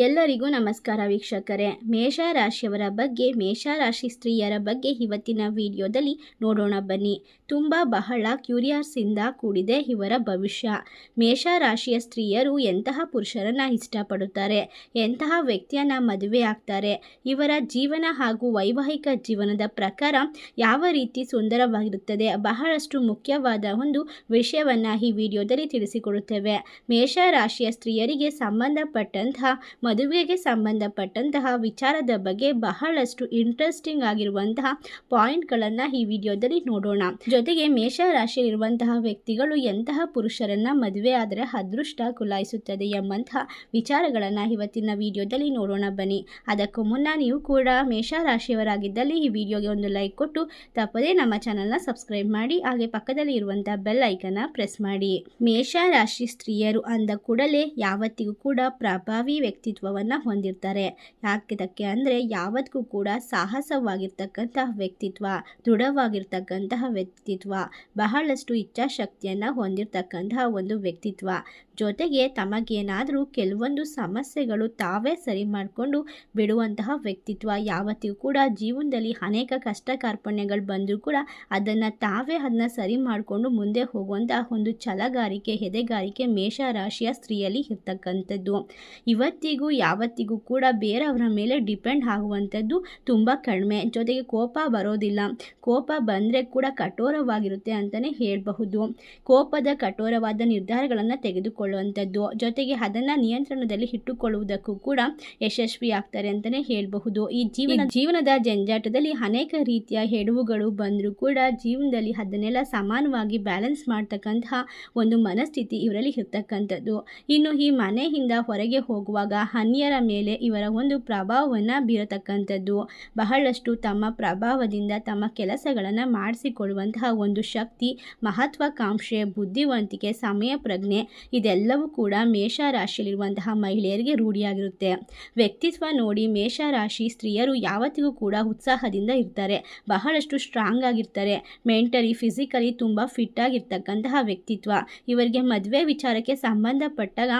ಎಲ್ಲರಿಗೂ ನಮಸ್ಕಾರ ವೀಕ್ಷಕರೇ. ಮೇಷರಾಶಿಯವರ ಬಗ್ಗೆ, ಮೇಷರಾಶಿ ಸ್ತ್ರೀಯರ ಬಗ್ಗೆ ಇವತ್ತಿನ ವಿಡಿಯೋದಲ್ಲಿ ನೋಡೋಣ ಬನ್ನಿ. ತುಂಬ ಬಹಳ ಕ್ಯೂರಿಯರ್ಸಿಂದ ಕೂಡಿದೆ ಇವರ ಭವಿಷ್ಯ. ಮೇಷರಾಶಿಯ ಸ್ತ್ರೀಯರು ಎಂತಹ ಪುರುಷರನ್ನು ಇಷ್ಟಪಡುತ್ತಾರೆ? ಎಂತಹ ವ್ಯಕ್ತಿಯನ್ನು ಮದುವೆ ಆಗ್ತಾರೆ? ಇವರ ಜೀವನ ಹಾಗೂ ವೈವಾಹಿಕ ಜೀವನದ ಪ್ರಕಾರ ಯಾವ ರೀತಿ ಸುಂದರವಾಗಿರುತ್ತದೆ? ಬಹಳಷ್ಟು ಮುಖ್ಯವಾದ ಒಂದು ವಿಷಯವನ್ನು ಈ ವಿಡಿಯೋದಲ್ಲಿ ತಿಳಿಸಿಕೊಡುತ್ತೇವೆ. ಮೇಷರಾಶಿಯ ಸ್ತ್ರೀಯರಿಗೆ ಸಂಬಂಧಪಟ್ಟಂತಹ ಮದುವೆಗೆ ಸಂಬಂಧಪಟ್ಟಂತಹ ವಿಚಾರದ ಬಗ್ಗೆ ಬಹಳಷ್ಟು ಇಂಟ್ರೆಸ್ಟಿಂಗ್ ಆಗಿರುವಂತಹ ಪಾಯಿಂಟ್ಗಳನ್ನು ಈ ವಿಡಿಯೋದಲ್ಲಿ ನೋಡೋಣ. ಜೊತೆಗೆ ಮೇಷ ಮೇಷರಾಶಿಯಲ್ಲಿರುವಂತಹ ವ್ಯಕ್ತಿಗಳು ಎಂತಹ ಪುರುಷರನ್ನ ಮದುವೆ ಆದರೆ ಅದೃಷ್ಟ ಕುಲಾಯಿಸುತ್ತದೆ ಎಂಬಂತಹ ವಿಚಾರಗಳನ್ನು ಇವತ್ತಿನ ವಿಡಿಯೋದಲ್ಲಿ ನೋಡೋಣ ಬನ್ನಿ. ಅದಕ್ಕೂ ಮುನ್ನ ನೀವು ಕೂಡ ಮೇಷರಾಶಿಯವರಾಗಿದ್ದಲ್ಲಿ ಈ ವಿಡಿಯೋಗೆ ಒಂದು ಲೈಕ್ ಕೊಟ್ಟು ತಪ್ಪದೇ ನಮ್ಮ ಚಾನಲ್ನ ಸಬ್ಸ್ಕ್ರೈಬ್ ಮಾಡಿ, ಹಾಗೆ ಪಕ್ಕದಲ್ಲಿ ಇರುವಂತಹ ಬೆಲ್ ಐಕನ್ನ ಪ್ರೆಸ್ ಮಾಡಿ. ಮೇಷರಾಶಿ ಸ್ತ್ರೀಯರು ಅಂದ ಕೂಡಲೇ ಯಾವತ್ತಿಗೂ ಕೂಡ ಪ್ರಭಾವಿ ವ್ಯಕ್ತಿತ್ವವನ್ನು ಹೊಂದಿರ್ತಾರೆ. ಯಾಕಿದಕ್ಕೆ ಅಂದರೆ ಯಾವತ್ತಿಗೂ ಕೂಡ ಸಾಹಸವಾಗಿರ್ತಕ್ಕಂತಹ ವ್ಯಕ್ತಿತ್ವ, ದೃಢವಾಗಿರ್ತಕ್ಕಂತಹ ವ್ಯಕ್ತಿತ್ವ, ಬಹಳಷ್ಟು ಇಚ್ಛಾಶಕ್ತಿಯನ್ನು ಹೊಂದಿರತಕ್ಕಂತಹ ಒಂದು ವ್ಯಕ್ತಿತ್ವ. ಜೊತೆಗೆ ತಮಗೇನಾದರೂ ಕೆಲವೊಂದು ಸಮಸ್ಯೆಗಳು ತಾವೇ ಸರಿ ಮಾಡಿಕೊಂಡು ಬಿಡುವಂತಹ ವ್ಯಕ್ತಿತ್ವ, ಯಾವತ್ತಿಗೂ ಕೂಡ ಜೀವನದಲ್ಲಿ ಅನೇಕ ಕಷ್ಟ ಕಾರ್ಪಣ್ಯಗಳು ಬಂದರೂ ಕೂಡ ಅದನ್ನು ತಾವೇ ಅದನ್ನ ಸರಿ ಮಾಡಿಕೊಂಡು ಮುಂದೆ ಹೋಗುವಂತಹ ಒಂದು ಛಲಗಾರಿಕೆ ಎದೆಗಾರಿಕೆ ಮೇಷರಾಶಿಯ ಸ್ತ್ರೀಯಲ್ಲಿ ಇರ್ತಕ್ಕಂಥದ್ದು. ಇವತ್ತಿಗೂ ಯಾವತ್ತಿಗೂ ಕೂಡ ಬೇರೆಯವರ ಮೇಲೆ ಡಿಪೆಂಡ್ ಆಗುವಂಥದ್ದು ತುಂಬ ಕಡಿಮೆ. ಜೊತೆಗೆ ಕೋಪ ಬರೋದಿಲ್ಲ. ಕೋಪ ಬಂದರೆ ಕೂಡ ಕಠೋರವಾಗಿರುತ್ತೆ ಅಂತಲೇ ಹೇಳಬಹುದು. ಕೋಪದ ಕಠೋರವಾದ ನಿರ್ಧಾರಗಳನ್ನು ತೆಗೆದುಕೊಳ್ಳುವಂಥದ್ದು. ಜೊತೆಗೆ ಅದನ್ನು ನಿಯಂತ್ರಣದಲ್ಲಿ ಇಟ್ಟುಕೊಳ್ಳುವುದಕ್ಕೂ ಕೂಡ ಯಶಸ್ವಿ ಆಗ್ತಾರೆ ಅಂತಲೇ ಹೇಳಬಹುದು. ಈ ಜೀವನ ಜೀವನದ ಜಂಜಾಟದಲ್ಲಿ ಅನೇಕ ರೀತಿಯ ಹೆಡುವುಗಳು ಬಂದರೂ ಕೂಡ ಜೀವನದಲ್ಲಿ ಅದನ್ನೆಲ್ಲ ಸಮಾನವಾಗಿ ಬ್ಯಾಲೆನ್ಸ್ ಮಾಡ್ತಕ್ಕಂತಹ ಒಂದು ಮನಸ್ಥಿತಿ ಇವರಲ್ಲಿ ಇರ್ತಕ್ಕಂಥದ್ದು. ಇನ್ನು ಈ ಮನೆಯಿಂದ ಹೊರಗೆ ಹೋಗುವಾಗ ಅನ್ಯರ ಮೇಲೆ ಇವರ ಒಂದು ಪ್ರಭಾವವನ್ನು ಬೀರತಕ್ಕಂಥದ್ದು. ಬಹಳಷ್ಟು ತಮ್ಮ ಪ್ರಭಾವದಿಂದ ತಮ್ಮ ಕೆಲಸಗಳನ್ನು ಮಾಡಿಸಿಕೊಳ್ಳುವಂತಹ ಒಂದು ಶಕ್ತಿ ಮಹತ್ವಾಕಾಂಕ್ಷೆ ಬುದ್ಧಿವಂತಿಕೆ ಸಮಯ ಪ್ರಜ್ಞೆ ಇದೆಲ್ಲವೂ ಕೂಡ ಮೇಷರಾಶಿಯಲ್ಲಿರುವಂತಹ ಮಹಿಳೆಯರಿಗೆ ರೂಢಿಯಾಗಿರುತ್ತೆ. ವ್ಯಕ್ತಿತ್ವ ನೋಡಿ ಮೇಷರಾಶಿ ಸ್ತ್ರೀಯರು ಯಾವತ್ತಿಗೂ ಕೂಡ ಉತ್ಸಾಹದಿಂದ ಇರ್ತಾರೆ. ಬಹಳಷ್ಟು ಸ್ಟ್ರಾಂಗ್ ಆಗಿರ್ತಾರೆ. ಮೆಂಟಲಿ ಫಿಸಿಕಲಿ ತುಂಬ ಫಿಟ್ ಆಗಿರ್ತಕ್ಕಂತಹ ವ್ಯಕ್ತಿತ್ವ. ಇವರಿಗೆ ಮದುವೆ ವಿಚಾರಕ್ಕೆ ಸಂಬಂಧಪಟ್ಟಾಗ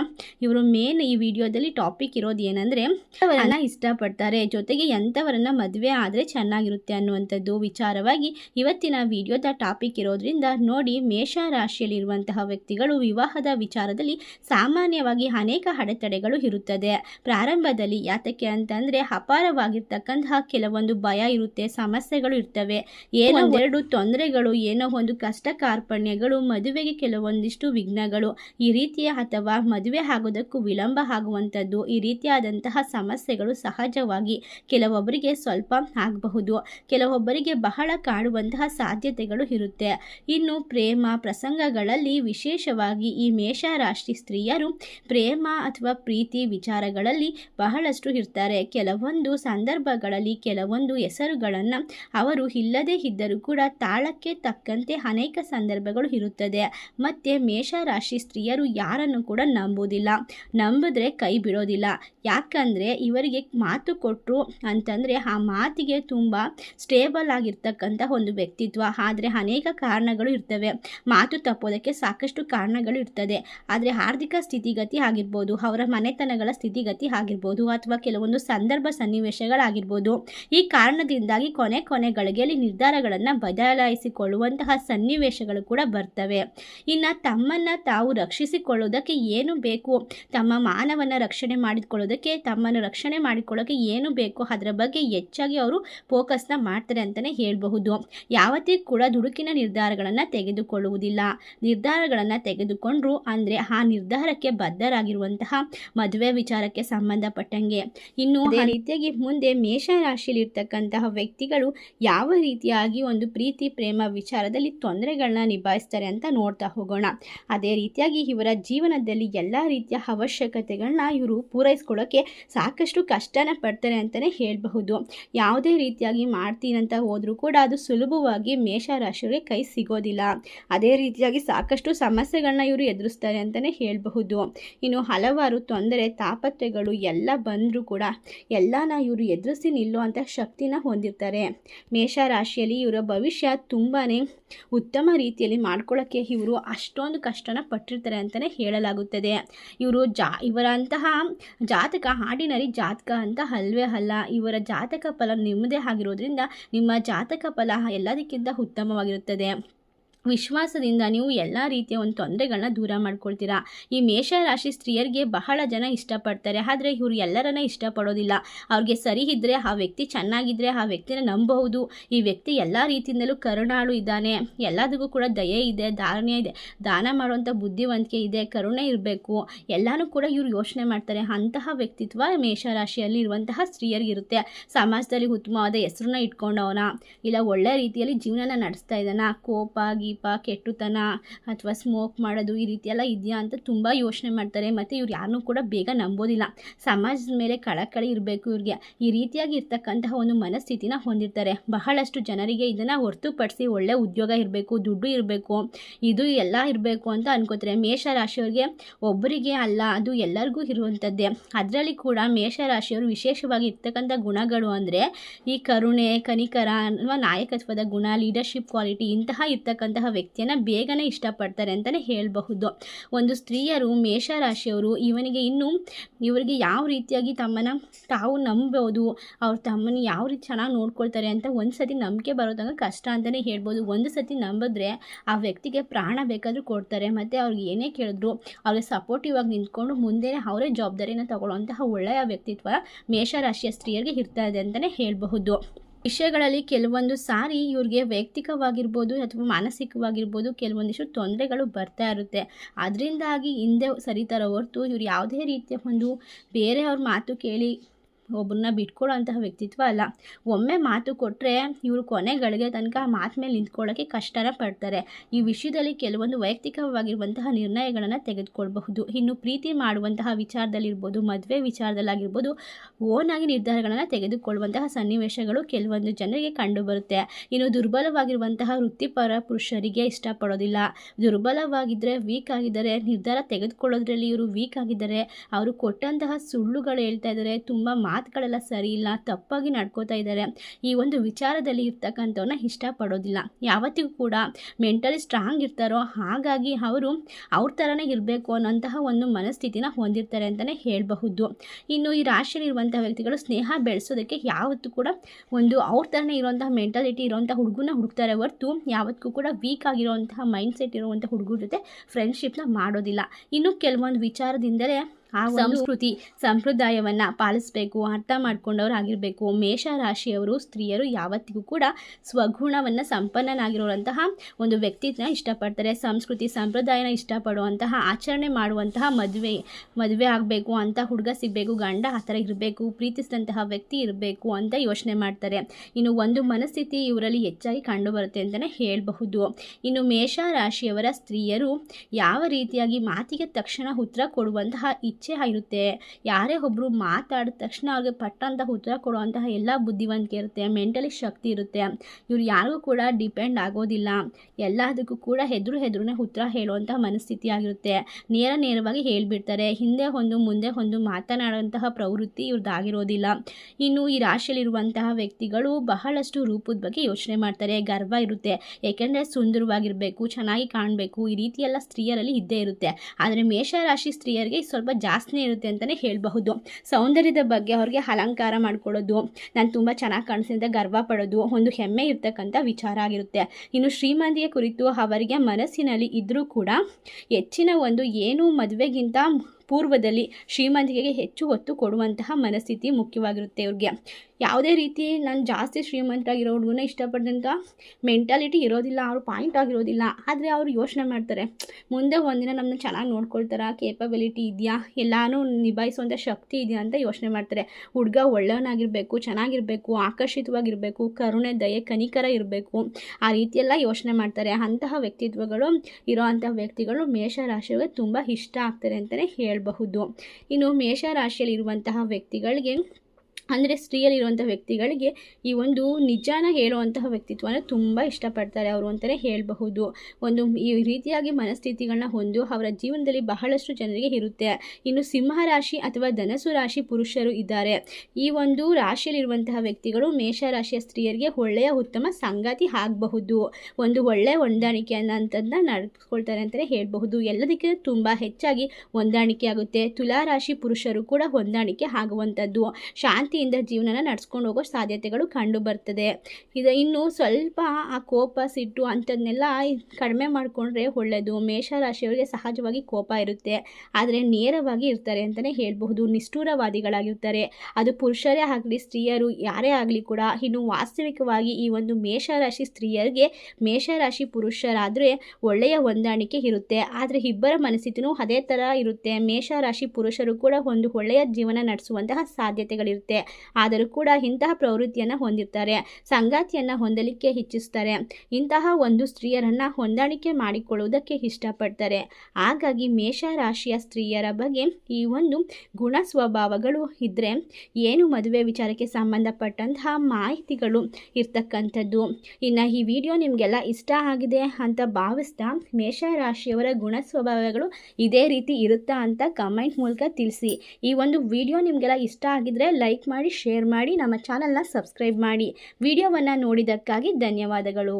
ಇವರು ಮೇನ್ ಈ ವಿಡಿಯೋದಲ್ಲಿ ಟಾಪಿಕ್ ಇರೋದು ಏನಂದರೆ, ಅವರನ್ನ ಇಷ್ಟಪಡ್ತಾರೆ. ಜೊತೆಗೆ ಎಂಥವರನ್ನ ಮದುವೆ ಆದರೆ ಚೆನ್ನಾಗಿರುತ್ತೆ ಅನ್ನುವಂಥದ್ದು ವಿಚಾರವಾಗಿ ಇವತ್ತಿನ ವಿಡಿಯೋದ ಟಾಪಿಕ್ ಇರೋದ್ರಿಂದ ನೋಡಿ ಮೇಷ ರಾಶಿಯಲ್ಲಿರುವಂತಹ ವ್ಯಕ್ತಿಗಳು ವಿವಾಹದ ವಿಚಾರದಲ್ಲಿ ಸಾಮಾನ್ಯವಾಗಿ ಅನೇಕ ಅಡೆತಡೆಗಳು ಇರುತ್ತದೆ. ಪ್ರಾರಂಭದಲ್ಲಿ ಯಾತಕ್ಕೆ ಅಂತಂದ್ರೆ ಅಪಾರವಾಗಿರ್ತಕ್ಕಂತಹ ಕೆಲವೊಂದು ಭಯ ಇರುತ್ತೆ ಸಮಸ್ಯೆಗಳು ಇರ್ತವೆ. ಏನೋ ಎರಡು ತೊಂದರೆಗಳು ಏನೋ ಒಂದು ಕಷ್ಟ ಕಾರ್ಪಣ್ಯಗಳು ಮದುವೆಗೆ ಕೆಲವೊಂದಿಷ್ಟು ವಿಘ್ನಗಳು ಈ ರೀತಿಯ ಅಥವಾ ಮದುವೆ ಆಗೋದಕ್ಕೂ ವಿಳಂಬ ಆಗುವಂಥದ್ದು ಈ ರೀತಿಯಾದಂತಹ ಸಮಸ್ಯೆಗಳು ಸಹಜವಾಗಿ ಕೆಲವೊಬ್ಬರಿಗೆ ಸ್ವಲ್ಪ ಆಗಬಹುದು. ಕೆಲವೊಬ್ಬರಿಗೆ ಬಹಳ ಕಾಡುವಂತಹ ಸಾಧ್ಯತೆಗಳು ಇರುತ್ತೆ. ಇನ್ನು ಪ್ರೇಮ ಪ್ರಸಂಗಗಳಲ್ಲಿ ವಿಶೇಷವಾಗಿ ಈ ಮೇಷರಾಶಿ ಸ್ತ್ರೀಯರು ಪ್ರೇಮ ಅಥವಾ ಪ್ರೀತಿ ವಿಚಾರಗಳಲ್ಲಿ ಬಹಳಷ್ಟು ಇರ್ತಾರೆ. ಕೆಲವೊಂದು ಸಂದರ್ಭಗಳಲ್ಲಿ ಕೆಲವೊಂದು ಹೆಸರುಗಳನ್ನು ಅವರು ಇಲ್ಲದೇ ಇದ್ದರೂ ಕೂಡ ತಾಳಕ್ಕೆ ತಕ್ಕಂತೆ ಅನೇಕ ಸಂದರ್ಭಗಳು ಇರುತ್ತದೆ. ಮತ್ತು ಮೇಷರಾಶಿ ಸ್ತ್ರೀಯರು ಯಾರನ್ನು ಕೂಡ ನಂಬುವುದಿಲ್ಲ. ನಂಬಿದ್ರೆ ಕೈ ಬಿಡೋದಿಲ್ಲ. ಯಾಕಂದರೆ ಇವರಿಗೆ ಮಾತು ಕೊಟ್ಟರು ಅಂತಂದರೆ ಆ ಮಾತಿಗೆ ತುಂಬ ಸ್ಟೇಬಲ್ ಆಗಿರ್ತಕ್ಕಂಥ ಒಂದು ವ್ಯಕ್ತಿತ್ವ. ಆದರೆ ಅನೇಕ ಕಾರಣಗಳು ಇರ್ತವೆ. ಮಾತು ತಪ್ಪೋದಕ್ಕೆ ಸಾಕಷ್ಟು ಕಾರಣಗಳು ಇರ್ತದೆ. ಆದರೆ ಆರ್ಥಿಕ ಸ್ಥಿತಿಗತಿ ಆಗಿರ್ಬೋದು, ಅವರ ಮನೆತನಗಳ ಸ್ಥಿತಿಗತಿ ಆಗಿರ್ಬೋದು, ಅಥವಾ ಕೆಲವೊಂದು ಸಂದರ್ಭ ಸನ್ನಿವೇಶಗಳಾಗಿರ್ಬೋದು, ಈ ಕಾರಣದಿಂದಾಗಿ ಕೊನೆ ಕೊನೆ ಗಳಿಗೆಯಲ್ಲಿ ನಿರ್ಧಾರಗಳನ್ನು ಬದಲಾಯಿಸಿಕೊಳ್ಳುವಂತಹ ಸನ್ನಿವೇಶಗಳು ಕೂಡ ಬರ್ತವೆ. ಇನ್ನು ತಮ್ಮನ್ನು ತಾವು ರಕ್ಷಿಸಿಕೊಳ್ಳೋದಕ್ಕೆ ಏನು ಬೇಕು? ತಮ್ಮ ಮಾನವನ ರಕ್ಷಣೆ ಮಾಡಿಕೊಳ್ಳೋದಕ್ಕೆ, ತಮ್ಮನ್ನು ರಕ್ಷಣೆ ಮಾಡಿಕೊಳ್ಳೋಕೆ ಏನು ಬೇಕು? ಅದರ ಬಗ್ಗೆ ಹೆಚ್ಚಾಗಿ ಅವರು ಫೋಕಸ್ನ ಮಾಡ್ತಾರೆ ಅಂತಲೇ ಹೇಳಬಹುದು. ಯಾವತ್ತೇ ಕೂಡ ದುಡುಕಿನ ನಿರ್ಧಾರಗಳನ್ನು ತೆಗೆದುಕೊಳ್ಳುವುದಿಲ್ಲ. ನಿರ್ಧಾರಗಳನ್ನು ತೆಗೆದುಕೊಂಡ್ರು ಅಂದರೆ ಆ ನಿರ್ಧಾರಕ್ಕೆ ಬದ್ಧರಾಗಿರುವಂತಹ ಮದುವೆ ವಿಚಾರಕ್ಕೆ ಸಂಬಂಧಪಟ್ಟಂಗೆ. ಇನ್ನು ಅದೇ ರೀತಿಯಾಗಿ ಮುಂದೆ ಮೇಷರಾಶಿಯಲ್ಲಿರ್ತಕ್ಕಂತಹ ವ್ಯಕ್ತಿಗಳು ಯಾವ ರೀತಿಯಾಗಿ ಒಂದು ಪ್ರೀತಿ ಪ್ರೇಮ ವಿಚಾರದಲ್ಲಿ ತೊಂದರೆಗಳನ್ನ ನಿಭಾಯಿಸ್ತಾರೆ ಅಂತ ನೋಡ್ತಾ ಹೋಗೋಣ. ಅದೇ ರೀತಿಯಾಗಿ ಇವರ ಜೀವನದಲ್ಲಿ ಎಲ್ಲ ರೀತಿಯ ಅವಶ್ಯಕತೆಗಳನ್ನ ಇವರು ಪೂರೈಸ್ಕೊಳ್ಳೋಕ್ಕೆ ಸಾಕಷ್ಟು ಕಷ್ಟನ ಪಡ್ತಾರೆ ಅಂತಲೇ ಹೇಳಬಹುದು. ಯಾವುದೇ ರೀತಿಯಾಗಿ ಮಾಡ್ತೀನಂತ ಹೋದರೂ ಕೂಡ ಅದು ಸುಲಭವಾಗಿ ಮೇಷರಾಶಿಯವರಿಗೆ ಕೈ ಸಿಗೋದಿಲ್ಲ. ಅದೇ ರೀತಿಯಾಗಿ ಸಾಕಷ್ಟು ಸಮಸ್ಯೆಗಳನ್ನ ಇವರು ಎದುರಿಸ್ತಾರೆ ಅಂತಲೇ ಅಂತಲೇ ಹೇಳಬಹುದು. ಇನ್ನು ಹಲವಾರು ತೊಂದರೆ, ತಾಪತ್ರೆಗಳು ಎಲ್ಲ ಬಂದರೂ ಕೂಡ ಎಲ್ಲನ ಇವರು ಎದುರಿಸಿ ನಿಲ್ಲುವಂಥ ಶಕ್ತಿನ ಹೊಂದಿರ್ತಾರೆ. ಮೇಷ ರಾಶಿಯಲ್ಲಿ ಇವರ ಭವಿಷ್ಯ ತುಂಬಾ ಉತ್ತಮ ರೀತಿಯಲ್ಲಿ ಮಾಡ್ಕೊಳ್ಳೋಕ್ಕೆ ಇವರು ಅಷ್ಟೊಂದು ಕಷ್ಟನ ಪಟ್ಟಿರ್ತಾರೆ ಅಂತಲೇ ಹೇಳಲಾಗುತ್ತದೆ. ಇವರು ಜಾ ಇವರಂತಹ ಜಾತಕ ಆರ್ಡಿನರಿ ಜಾತಕ ಅಂತ ಅಲ್ವೇ ಅಲ್ಲ. ಇವರ ಜಾತಕ ಫಲ ನಿಮ್ಮದೇ ಆಗಿರೋದ್ರಿಂದ ನಿಮ್ಮ ಜಾತಕ ಫಲ ಎಲ್ಲದಕ್ಕಿಂತ ಉತ್ತಮವಾಗಿರುತ್ತದೆ. ವಿಶ್ವಾಸದಿಂದ ನೀವು ಎಲ್ಲ ರೀತಿಯ ಒಂದು ತೊಂದರೆಗಳನ್ನ ದೂರ ಮಾಡ್ಕೊಳ್ತೀರಾ? ಈ ಮೇಷರಾಶಿ ಸ್ತ್ರೀಯರಿಗೆ ಬಹಳ ಜನ ಇಷ್ಟಪಡ್ತಾರೆ. ಆದರೆ ಇವರು ಎಲ್ಲರನ್ನ ಇಷ್ಟಪಡೋದಿಲ್ಲ. ಅವ್ರಿಗೆ ಸರಿ ಇದ್ದರೆ ಆ ವ್ಯಕ್ತಿ ಚೆನ್ನಾಗಿದ್ದರೆ ಆ ವ್ಯಕ್ತಿನ ನಂಬಬಹುದು. ಈ ವ್ಯಕ್ತಿ ಎಲ್ಲ ರೀತಿಯಿಂದಲೂ ಕರುಣಾಳು ಇದ್ದಾನೆ. ಎಲ್ಲದಕ್ಕೂ ಕೂಡ ದಯೆ ಇದೆ, ಧಾರಣೆ ಇದೆ. ದಾನ ಮಾಡುವಂಥ ಬುದ್ಧಿವಂತಿಕೆ ಇದೆ, ಕರುಣೆ ಇರಬೇಕು. ಎಲ್ಲನೂ ಕೂಡ ಇವರು ಯೋಚನೆ ಮಾಡ್ತಾರೆ. ಅಂತಹ ವ್ಯಕ್ತಿತ್ವ ಮೇಷರಾಶಿಯಲ್ಲಿ ಇರುವಂತಹ ಸ್ತ್ರೀಯರಿಗಿರುತ್ತೆ. ಸಮಾಜದಲ್ಲಿ ಉತ್ತಮವಾದ ಹೆಸರನ್ನ ಇಟ್ಕೊಂಡವನ, ಇಲ್ಲ ಒಳ್ಳೆ ರೀತಿಯಲ್ಲಿ ಜೀವನನ ನಡೆಸ್ತಾ ಇದ್ದಾನ, ಕೋಪ ದೀಪ, ಕೆಟ್ಟುತನ ಅಥವಾ ಸ್ಮೋಕ್ ಮಾಡೋದು ಈ ರೀತಿ ಎಲ್ಲ ಇದೆಯಾ ಅಂತ ತುಂಬ ಯೋಚನೆ ಮಾಡ್ತಾರೆ. ಮತ್ತು ಇವ್ರು ಯಾರನ್ನೂ ಕೂಡ ಬೇಗ ನಂಬೋದಿಲ್ಲ. ಸಮಾಜದ ಮೇಲೆ ಕಳಕಳಿ ಇರಬೇಕು ಇವ್ರಿಗೆ. ಈ ರೀತಿಯಾಗಿ ಇರ್ತಕ್ಕಂತಹ ಒಂದು ಮನಸ್ಥಿತಿನ ಹೊಂದಿರ್ತಾರೆ. ಬಹಳಷ್ಟು ಜನರಿಗೆ ಇದನ್ನು ಹೊರತುಪಡಿಸಿ ಒಳ್ಳೆ ಉದ್ಯೋಗ ಇರಬೇಕು, ದುಡ್ಡು ಇರಬೇಕು, ಇದು ಎಲ್ಲ ಇರಬೇಕು ಅಂತ ಅನ್ಕೋತಾರೆ. ಮೇಷರಾಶಿಯವ್ರಿಗೆ ಒಬ್ಬರಿಗೆ ಅಲ್ಲ, ಅದು ಎಲ್ಲರಿಗೂ ಇರುವಂಥದ್ದೇ ಅದರಲ್ಲಿ ಕೂಡ ಮೇಷರಾಶಿಯವರು ವಿಶೇಷವಾಗಿ ಇರ್ತಕ್ಕಂಥ ಗುಣಗಳು ಅಂದರೆ ಈ ಕರುಣೆ, ಕನಿಕರ ಅಥವಾ ನಾಯಕತ್ವದ ಗುಣ ಲೀಡರ್ಶಿಪ್ ಕ್ವಾಲಿಟಿ ಇಂತಹ ಇರ್ತಕ್ಕಂಥ ವ್ಯಕ್ತಿಯನ್ನು ಬೇಗನೆ ಇಷ್ಟಪಡ್ತಾರೆ ಅಂತಲೇ ಹೇಳಬಹುದು. ಒಂದು ಸ್ತ್ರೀಯರು ಮೇಷರಾಶಿಯವರು ಇವನಿಗೆ ಇನ್ನೂ ಇವರಿಗೆ ಯಾವ ರೀತಿಯಾಗಿ ತಮ್ಮನ್ನು ತಾವು ನಂಬೋದು, ಅವ್ರು ತಮ್ಮನ್ನು ಯಾವ ರೀತಿ ಚೆನ್ನಾಗಿ ನೋಡ್ಕೊಳ್ತಾರೆ ಅಂತ ಒಂದು ಸತಿ ನಂಬಿಕೆ ಬರೋದಂಗೆ ಕಷ್ಟ ಅಂತಲೇ ಹೇಳ್ಬೋದು ಒಂದು ಸತಿ ನಂಬಿದ್ರೆ ಆ ವ್ಯಕ್ತಿಗೆ ಪ್ರಾಣ ಬೇಕಾದರೂ ಕೊಡ್ತಾರೆ. ಮತ್ತು ಅವ್ರಿಗೆ ಏನೇ ಕೇಳಿದ್ರು ಅವ್ರಿಗೆ ಸಪೋರ್ಟಿವ್ ಆಗಿ ನಿಂತ್ಕೊಂಡು ಮುಂದೆ ಅವರೇ ಜವಾಬ್ದಾರಿನ ತಗೊಳ್ಳುವಂತಹ ಒಳ್ಳೆಯ ವ್ಯಕ್ತಿತ್ವ ಮೇಷರಾಶಿಯ ಸ್ತ್ರೀಯರಿಗೆ ಇರ್ತಾ ಇದೆ ಅಂತಲೇ ಹೇಳಬಹುದು. ವಿಷಯಗಳಲ್ಲಿ ಕೆಲವೊಂದು ಸಾರಿ ಇವ್ರಿಗೆ ವೈಯಕ್ತಿಕವಾಗಿರ್ಬೋದು ಅಥವಾ ಮಾನಸಿಕವಾಗಿರ್ಬೋದು ಕೆಲವೊಂದಿಷ್ಟು ತೊಂದರೆಗಳು ಬರ್ತಾ ಇರುತ್ತೆ. ಅದರಿಂದಾಗಿ ಹಿಂದೆ ಸರಿತಾರ ಹೊರತು ಇವ್ರು ಯಾವುದೇ ರೀತಿಯ ಒಂದು ಬೇರೆಯವ್ರ ಮಾತು ಕೇಳಿ ಒಬ್ಬರನ್ನ ಬಿಟ್ಕೊಳ್ಳೋಂತಹ ವ್ಯಕ್ತಿತ್ವ ಅಲ್ಲ. ಒಮ್ಮೆ ಮಾತು ಕೊಟ್ಟರೆ ಇವರು ಕೊನೆಗಳಿಗೆ ತನಕ ಮಾತು ಮೇಲೆ ನಿಂತ್ಕೊಳ್ಳೋಕ್ಕೆ ಕಷ್ಟನ ಪಡ್ತಾರೆ. ಈ ವಿಷಯದಲ್ಲಿ ಕೆಲವೊಂದು ವೈಯಕ್ತಿಕವಾಗಿರುವಂತಹ ನಿರ್ಣಯಗಳನ್ನು ತೆಗೆದುಕೊಳ್ಬಹುದು. ಇನ್ನು ಪ್ರೀತಿ ಮಾಡುವಂತಹ ವಿಚಾರದಲ್ಲಿರ್ಬೋದು, ಮದುವೆ ವಿಚಾರದಲ್ಲಾಗಿರ್ಬೋದು ಓನಾಗಿ ನಿರ್ಧಾರಗಳನ್ನು ತೆಗೆದುಕೊಳ್ಳುವಂತಹ ಸನ್ನಿವೇಶಗಳು ಕೆಲವೊಂದು ಜನರಿಗೆ ಕಂಡುಬರುತ್ತೆ. ಇನ್ನು ದುರ್ಬಲವಾಗಿರುವಂತಹ ವೃತ್ತಿಪರ ಪುರುಷರಿಗೆ ಇಷ್ಟಪಡೋದಿಲ್ಲ. ದುರ್ಬಲವಾಗಿದ್ದರೆ ವೀಕ್ ಆಗಿದ್ದರೆ, ನಿರ್ಧಾರ ತೆಗೆದುಕೊಳ್ಳೋದ್ರಲ್ಲಿ ಇವರು ವೀಕ್ ಆಗಿದ್ದಾರೆ, ಅವರು ಕೊಟ್ಟಂತಹ ಸುಳ್ಳುಗಳು ಹೇಳ್ತಾ ಇದ್ದಾರೆ, ತುಂಬ ಮಾತುಗಳೆಲ್ಲ ಸರಿ ಇಲ್ಲ ತಪ್ಪಾಗಿ ನಡ್ಕೋತಾ ಇದ್ದಾರೆ. ಈ ಒಂದು ವಿಚಾರದಲ್ಲಿ ಇರ್ತಕ್ಕಂಥವ್ರನ್ನ ಇಷ್ಟಪಡೋದಿಲ್ಲ. ಯಾವತ್ತಿಗೂ ಕೂಡ ಮೆಂಟಲಿ ಸ್ಟ್ರಾಂಗ್ ಇರ್ತಾರೋ ಹಾಗಾಗಿ ಅವರು ಅವ್ರ ಥರನೇ ಇರಬೇಕು ಅನ್ನೋಂತಹ ಒಂದು ಮನಸ್ಥಿತಿನ ಹೊಂದಿರ್ತಾರೆ ಅಂತಲೇ ಹೇಳಬಹುದು. ಇನ್ನು ಈ ರಾಶಿಯಲ್ಲಿರುವಂಥ ವ್ಯಕ್ತಿಗಳು ಸ್ನೇಹ ಬೆಳೆಸೋದಕ್ಕೆ ಯಾವತ್ತೂ ಕೂಡ ಒಂದು ಅವ್ರ ಥರನೇ ಇರುವಂತಹ ಮೆಂಟಾಲಿಟಿ ಇರುವಂಥ ಹುಡುಗನ ಹುಡುಕ್ತಾರೆ ಹೊರತು ಯಾವತ್ತಿಗೂ ಕೂಡ ವೀಕ್ ಆಗಿರುವಂತಹ ಮೈಂಡ್ ಸೆಟ್ ಇರುವಂಥ ಹುಡುಗರ ಜೊತೆ ಫ್ರೆಂಡ್ಶಿಪ್ನ ಮಾಡೋದಿಲ್ಲ. ಇನ್ನು ಕೆಲವೊಂದು ವಿಚಾರದಿಂದಲೇ ಆ ಸಂಸ್ಕೃತಿ ಸಂಪ್ರದಾಯವನ್ನು ಪಾಲಿಸಬೇಕು, ಅರ್ಥ ಮಾಡ್ಕೊಂಡವ್ರು ಆಗಿರಬೇಕು. ಮೇಷ ರಾಶಿಯವರು ಸ್ತ್ರೀಯರು ಯಾವತ್ತಿಗೂ ಕೂಡ ಸ್ವಗುಣವನ್ನು ಸಂಪನ್ನನಾಗಿರುವಂತಹ ಒಂದು ವ್ಯಕ್ತಿನ ಇಷ್ಟಪಡ್ತಾರೆ. ಸಂಸ್ಕೃತಿ ಸಂಪ್ರದಾಯನ ಇಷ್ಟಪಡುವಂತಹ, ಆಚರಣೆ ಮಾಡುವಂತಹ ಮದುವೆ ಮದುವೆ ಆಗಬೇಕು, ಅಂತ ಹುಡುಗ ಸಿಗಬೇಕು, ಗಂಡ ಆ ಥರ ಇರಬೇಕು, ಪ್ರೀತಿಸಿದಂತಹ ವ್ಯಕ್ತಿ ಇರಬೇಕು ಅಂತ ಯೋಚನೆ ಮಾಡ್ತಾರೆ. ಇನ್ನು ಒಂದು ಮನಸ್ಥಿತಿ ಇವರಲ್ಲಿ ಹೆಚ್ಚಾಗಿ ಕಂಡುಬರುತ್ತೆ ಅಂತಲೇ ಹೇಳಬಹುದು. ಇನ್ನು ಮೇಷ ರಾಶಿಯವರ ಸ್ತ್ರೀಯರು ಯಾವ ರೀತಿಯಾಗಿ ಮಾತಿಗೆ ತಕ್ಷಣ ಉತ್ತರ ಕೊಡುವಂತಹ ಇಚ್ಛೆ ಇರುತ್ತೆ ಯಾರೇ ಒಬ್ಬರು ಮಾತಾಡಿದ ತಕ್ಷಣ ಅವ್ರಿಗೆ ಪಟ್ಟಂತ ಉತ್ತರ ಕೊಡುವಂತಹ ಎಲ್ಲ ಬುದ್ಧಿವಂತಿಕೆ ಇರುತ್ತೆ ಮೆಂಟಲಿ ಶಕ್ತಿ ಇರುತ್ತೆ. ಇವ್ರು ಯಾರಿಗೂ ಕೂಡ ಡಿಪೆಂಡ್ ಆಗೋದಿಲ್ಲ. ಎಲ್ಲದಕ್ಕೂ ಕೂಡ ಹೆದರು ಹೆದರುನೇ ಉತ್ತರ ಹೇಳುವಂತಹ ಮನಸ್ಥಿತಿ ಆಗಿರುತ್ತೆ. ನೇರ ನೇರವಾಗಿ ಹೇಳಿಬಿಡ್ತಾರೆ. ಹಿಂದೆ ಒಂದು, ಮುಂದೆ ಒಂದು ಮಾತನಾಡುವಂತಹ ಪ್ರವೃತ್ತಿ ಇವ್ರದ್ದಾಗಿರೋದಿಲ್ಲ ಇನ್ನು ಈ ರಾಶಿಯಲ್ಲಿರುವಂತಹ ವ್ಯಕ್ತಿಗಳು ಬಹಳಷ್ಟು ರೂಪದ ಬಗ್ಗೆ ಯೋಚನೆ ಮಾಡ್ತಾರೆ. ಗರ್ವ ಇರುತ್ತೆ. ಏಕೆಂದರೆ ಸುಂದರವಾಗಿರಬೇಕು, ಚೆನ್ನಾಗಿ ಕಾಣಬೇಕು. ಈ ರೀತಿಯೆಲ್ಲ ಸ್ತ್ರೀಯರಲ್ಲಿ ಇದ್ದೇ ಇರುತ್ತೆ. ಆದರೆ ಮೇಷರಾಶಿ ಸ್ತ್ರೀಯರಿಗೆ ಸ್ವಲ್ಪ ಜಾಸ್ತಿನೇ ಇರುತ್ತೆ ಅಂತಲೇ ಹೇಳಬಹುದು. ಸೌಂದರ್ಯದ ಬಗ್ಗೆ ಅವ್ರಿಗೆ ಅಲಂಕಾರ ಮಾಡಿಕೊಳ್ಳೋದು ನಾನು ತುಂಬ ಚೆನ್ನಾಗಿ ಕಾಣಿಸಿದ ಗರ್ವ ಪಡೋದು, ಒಂದು ಹೆಮ್ಮೆ ಇರ್ತಕ್ಕಂಥ ವಿಚಾರ ಆಗಿರುತ್ತೆ. ಇನ್ನು ಶ್ರೀಮಂತಿಯ ಕುರಿತು ಅವರಿಗೆ ಮನಸ್ಸಿನಲ್ಲಿ ಇದ್ದರೂ ಕೂಡ ಹೆಚ್ಚಿನ ಒಂದು ಏನು ಮದುವೆಗಿಂತ ಪೂರ್ವದಲ್ಲಿ ಶ್ರೀಮಂತಿಕೆಗೆ ಹೆಚ್ಚು ಒತ್ತು ಕೊಡುವಂತಹ ಮನಸ್ಥಿತಿ ಮುಖ್ಯವಾಗಿರುತ್ತೆ ಇವ್ರಿಗೆ. ಯಾವುದೇ ರೀತಿ ನಾನು ಜಾಸ್ತಿ ಶ್ರೀಮಂತರಾಗಿರೋ ಹುಡುಗನ ಇಷ್ಟಪಡಿದಂಥ ಮೆಂಟಾಲಿಟಿ ಇರೋದಿಲ್ಲ, ಅವ್ರ ಪಾಯಿಂಟ್ ಆಗಿರೋದಿಲ್ಲ, ಆದರೆ ಅವರು ಯೋಚನೆ ಮಾಡ್ತಾರೆ. ಮುಂದೆ ಒಂದಿನ ನಮ್ಮನ್ನ ಚೆನ್ನಾಗಿ ನೋಡ್ಕೊಳ್ತಾರ ಕೇಪಬಿಲಿಟಿ ಇದೆಯಾ, ಎಲ್ಲನೂ ನಿಭಾಯಿಸುವಂಥ ಶಕ್ತಿ ಇದೆಯಾ ಅಂತ ಯೋಚನೆ ಮಾಡ್ತಾರೆ. ಹುಡುಗ ಒಳ್ಳೆಯವನಾಗಿರಬೇಕು, ಚೆನ್ನಾಗಿರಬೇಕು, ಆಕರ್ಷಿತವಾಗಿರಬೇಕು, ಕರುಣೆ, ದಯೆ, ಕನಿಕರ ಇರಬೇಕು, ಆ ರೀತಿಯೆಲ್ಲ ಯೋಚನೆ ಮಾಡ್ತಾರೆ. ಅಂತಹ ವ್ಯಕ್ತಿತ್ವಗಳು ಇರೋ ಅಂಥ ವ್ಯಕ್ತಿಗಳು ಮೇಷರಾಶಿಗೆ ತುಂಬ ಇಷ್ಟ ಆಗ್ತಾರೆ ಅಂತಲೇ ಹೇಳಬಹುದು. ಇನ್ನು ಮೇಷರಾಶಿಯಲ್ಲಿರುವಂತಹ ವ್ಯಕ್ತಿಗಳಿಗೆ ಅಂದರೆ ಸ್ತ್ರೀಯಲ್ಲಿರುವಂಥ ವ್ಯಕ್ತಿಗಳಿಗೆ ಈ ಒಂದು ನಿಜಾನ ಹೇಳುವಂತಹ ವ್ಯಕ್ತಿತ್ವನ ತುಂಬ ಇಷ್ಟಪಡ್ತಾರೆ. ಅವರು ಅಂತಲೇ ಹೇಳಬಹುದು. ಒಂದು ಈ ರೀತಿಯಾಗಿ ಮನಸ್ಥಿತಿಗಳನ್ನ ಹೊಂದು ಅವರ ಜೀವನದಲ್ಲಿ ಬಹಳಷ್ಟು ಜನರಿಗೆ ಇರುತ್ತೆ. ಇನ್ನು ಸಿಂಹ ರಾಶಿ ಅಥವಾ ಧನಸು ರಾಶಿ ಪುರುಷರು ಇದ್ದಾರೆ. ಈ ಒಂದು ರಾಶಿಯಲ್ಲಿರುವಂತಹ ವ್ಯಕ್ತಿಗಳು ಮೇಷರಾಶಿಯ ಸ್ತ್ರೀಯರಿಗೆ ಒಳ್ಳೆಯ ಉತ್ತಮ ಸಂಗಾತಿ ಆಗಬಹುದು. ಒಂದು ಒಳ್ಳೆಯ ಹೊಂದಾಣಿಕೆ ಅನ್ನೋಂಥದ್ದನ್ನ ನಡೆಸ್ಕೊಳ್ತಾರೆ ಅಂತಲೇ ಹೇಳಬಹುದು. ಎಲ್ಲದಕ್ಕೆ ತುಂಬ ಹೆಚ್ಚಾಗಿ ಹೊಂದಾಣಿಕೆ ಆಗುತ್ತೆ. ತುಲಾರಾಶಿ ಪುರುಷರು ಕೂಡ ಹೊಂದಾಣಿಕೆ ಆಗುವಂಥದ್ದು. ಶಾಂತಿಯಿಂದ ಜೀವನನ ನಡ್ಸ್ಕೊಂಡು ಹೋಗೋ ಸಾಧ್ಯತೆಗಳು ಕಂಡು ಬರ್ತದೆ. ಇದು ಇನ್ನು ಸ್ವಲ್ಪ ಆ ಕೋಪ, ಸಿಟ್ಟು ಅಂಥದ್ನೆಲ್ಲ ಕಡಿಮೆ ಮಾಡಿಕೊಂಡ್ರೆ ಒಳ್ಳೆಯದು ಮೇಷರಾಶಿಯವರಿಗೆ ಸಹಜವಾಗಿ ಕೋಪ ಇರುತ್ತೆ. ಆದರೆ ನೇರವಾಗಿ ಇರ್ತಾರೆ ಅಂತಲೇ ಹೇಳಬಹುದು. ನಿಷ್ಠೂರವಾದಿಗಳಾಗಿರ್ತಾರೆ. ಅದು ಪುರುಷರೇ ಆಗಲಿ, ಸ್ತ್ರೀಯರು ಯಾರೇ ಆಗಲಿ ಕೂಡ ಇನ್ನು ವಾಸ್ತವಿಕವಾಗಿ ಈ ಒಂದು ಮೇಷರಾಶಿ ಸ್ತ್ರೀಯರಿಗೆ ಮೇಷರಾಶಿ ಪುರುಷರಾದರೆ ಒಳ್ಳೆಯ ಹೊಂದಾಣಿಕೆ ಇರುತ್ತೆ. ಆದರೆ ಇಬ್ಬರ ಮನಸ್ಥಿತಿನೂ ಅದೇ ಥರ ಇರುತ್ತೆ. ಮೇಷರಾಶಿ ಪುರುಷರು ಕೂಡ ಒಂದು ಒಳ್ಳೆಯ ಜೀವನ ನಡೆಸುವಂತಹ ಸಾಧ್ಯತೆಗಳಿರುತ್ತೆ. ಆದರೂ ಕೂಡ ಇಂತಹ ಪ್ರವೃತ್ತಿಯನ್ನು ಹೊಂದಿರ್ತಾರೆ, ಸಂಗಾತಿಯನ್ನು ಹೊಂದಲಿಕ್ಕೆ ಇಚ್ಛಿಸ್ತಾರೆ. ಇಂತಹ ಒಂದು ಸ್ತ್ರೀಯರನ್ನು ಹೊಂದಾಣಿಕೆ ಮಾಡಿಕೊಳ್ಳುವುದಕ್ಕೆ ಇಷ್ಟಪಡ್ತಾರೆ. ಹಾಗಾಗಿ ಮೇಷರಾಶಿಯ ಸ್ತ್ರೀಯರ ಬಗ್ಗೆ ಈ ಒಂದು ಗುಣ ಸ್ವಭಾವಗಳು ಇದ್ದರೆ ಏನು ಮದುವೆ ವಿಚಾರಕ್ಕೆ ಸಂಬಂಧಪಟ್ಟಂತಹ ಮಾಹಿತಿಗಳು ಇರ್ತಕ್ಕಂಥದ್ದು. ಇನ್ನು ಈ ವಿಡಿಯೋ ನಿಮಗೆಲ್ಲ ಇಷ್ಟ ಆಗಿದೆ ಅಂತ ಭಾವಿಸ್ತಾ ಮೇಷರಾಶಿಯವರ ಗುಣ ಸ್ವಭಾವಗಳು ಇದೇ ರೀತಿ ಇರುತ್ತಾ ಅಂತ ಕಮೆಂಟ್ ಮೂಲಕ ತಿಳಿಸಿ. ಈ ಒಂದು ವಿಡಿಯೋ ನಿಮಗೆಲ್ಲ ಇಷ್ಟ ಆಗಿದ್ರೆ ಲೈಕ್ ಮಾಡಿ ಶೇರ್ ಮಾಡಿ ನಮ್ಮ ಚಾನಲ್ನ ಸಬ್ಸ್ಕ್ರೈಬ್ ಮಾಡಿ. ವಿಡಿಯೋವನ್ನು ನೋಡಿದ್ದಕ್ಕಾಗಿ ಧನ್ಯವಾದಗಳು.